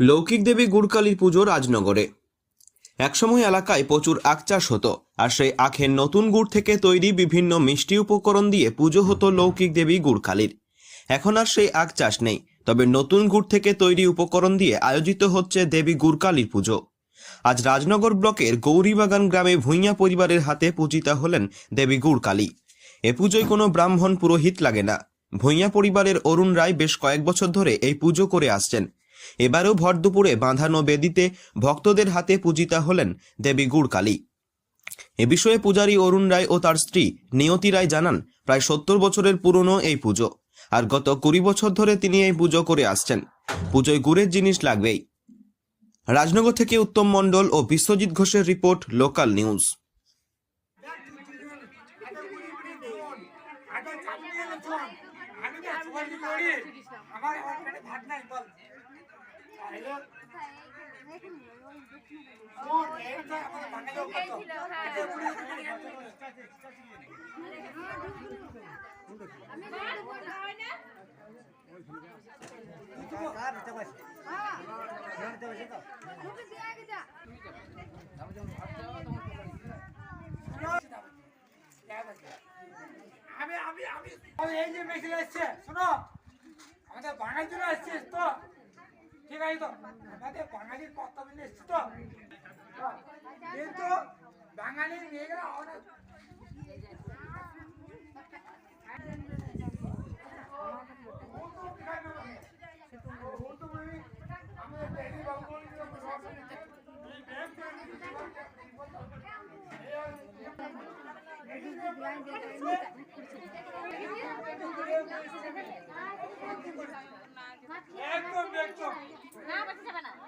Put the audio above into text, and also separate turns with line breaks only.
লৌকিক দেবী গুড়কালীর পুজো রাজনগরে। একসময় এলাকায় প্রচুর আখ চাষ হতো, আর সেই আখের নতুন গুড় থেকে তৈরি বিভিন্ন মিষ্টি উপকরণ দিয়ে পুজো হতো লৌকিক দেবী গুড়কালীর। এখন আর সেই আখ চাষ নেই, তবে নতুন গুড় থেকে তৈরি উপকরণ দিয়ে আয়োজিত হচ্ছে দেবী গুড়কালীর পুজো। আজ রাজনগর ব্লকের গৌরীবাগান গ্রামে ভূঁইয়া পরিবারের হাতে পূজিতা হলেন দেবী গুড়কালী। এ পুজোয় কোনো ব্রাহ্মণ পুরোহিত লাগে না। ভূঁইয়া পরিবারের অরুণ রায় বেশ কয়েক বছর ধরে এই পুজো করে আসছেন। এবারেও ভর দুপুরে বাঁধানো বেদিতে ভক্তদের হাতে পূজিতা হলেন দেবী গুড়কালী। এ বিষয়ে পূজারী অরুণ রায় ও তার স্ত্রী নিয়তি রায় জানান, প্রায় সত্তর বছরের পুরনো এই পুজো আর গত কুড়ি বছর ধরে তিনি এই পুজো করে আসছেন। পুজোয় গুড়ের জিনিস লাগবেই। রাজনগর থেকে উত্তম মণ্ডল ও বিশ্বজিৎ ঘোষের রিপোর্ট, লোকাল নিউজ।
আমার ভাত নাই, বল। আমি আমি আমি এই যে মেশিন এসছে শোনো আমাদের বাঙালি জন্য এসছিস তো ঠিক আছে তো আমাদের বাঙালির কর্তব্য নিয়ে এসছিস তো কিন্তু বাঙালির মেয়েরা অনেক একদম একদম
যাবে না।